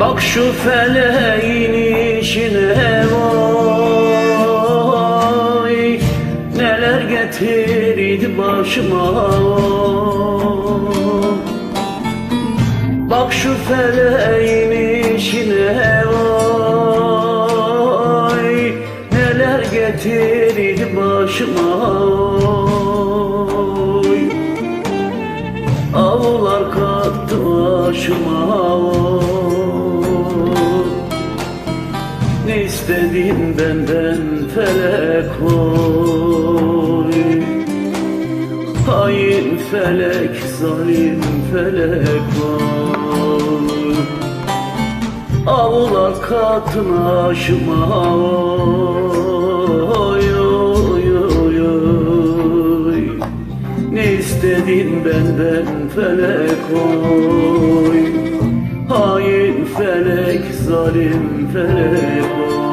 Bak şu feleğin işine vay. Neler getirdi başıma Bak şu feleğin işine vay. Neler getirdi İstedin benden felek oy. Hain felek, zalim felek oy. Avlar katına aşıma oy, oy, oy, oy. Ne istedin benden felek oy. Hain felek, zalim felek oy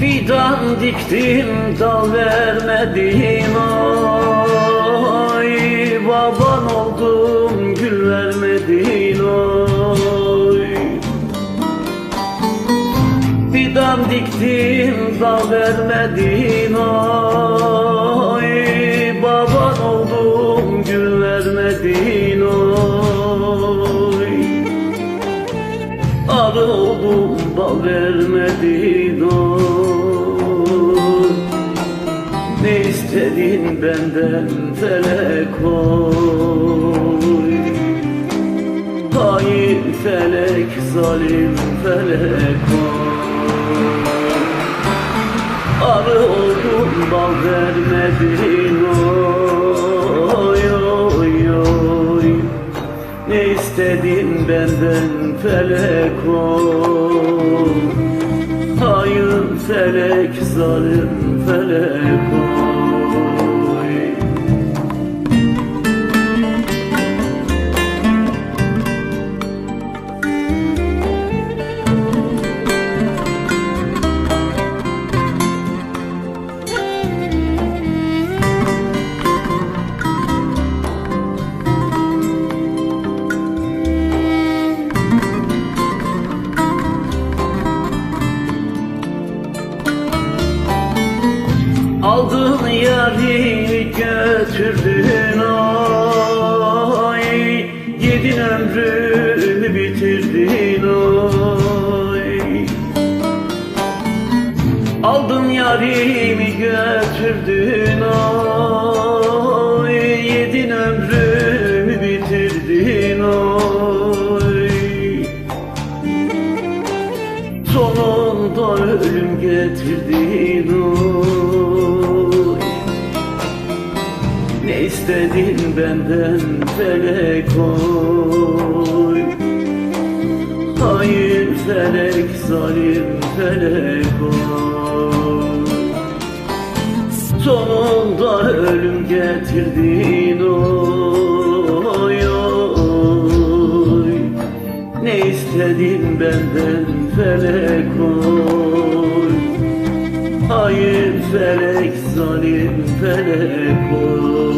Fidan diktim dal vermedin oy Baban oldum gül vermedin oy Fidan diktim dal vermedin oy Baban oldum gül vermedin oy Arı oldum bal vermedin istedin benden felek oy Hain felek zalim felek oy Arı oldum bal vermedin oy oy oy. Ne istedin benden felek oy Hain felek zalim yarimi götürdün oy Yedin ömrümü bitirdin oy Aldın yarimi götürdün oy Yedin ömrümü bitirdin oy Sonunda ölüm getirdin oy Ne istedin benden felek oy Hayır felek zalim felek oy Sonunda ölüm getirdin oy oy. Ne istedin benden felek oy Hayır felek zalim felek oy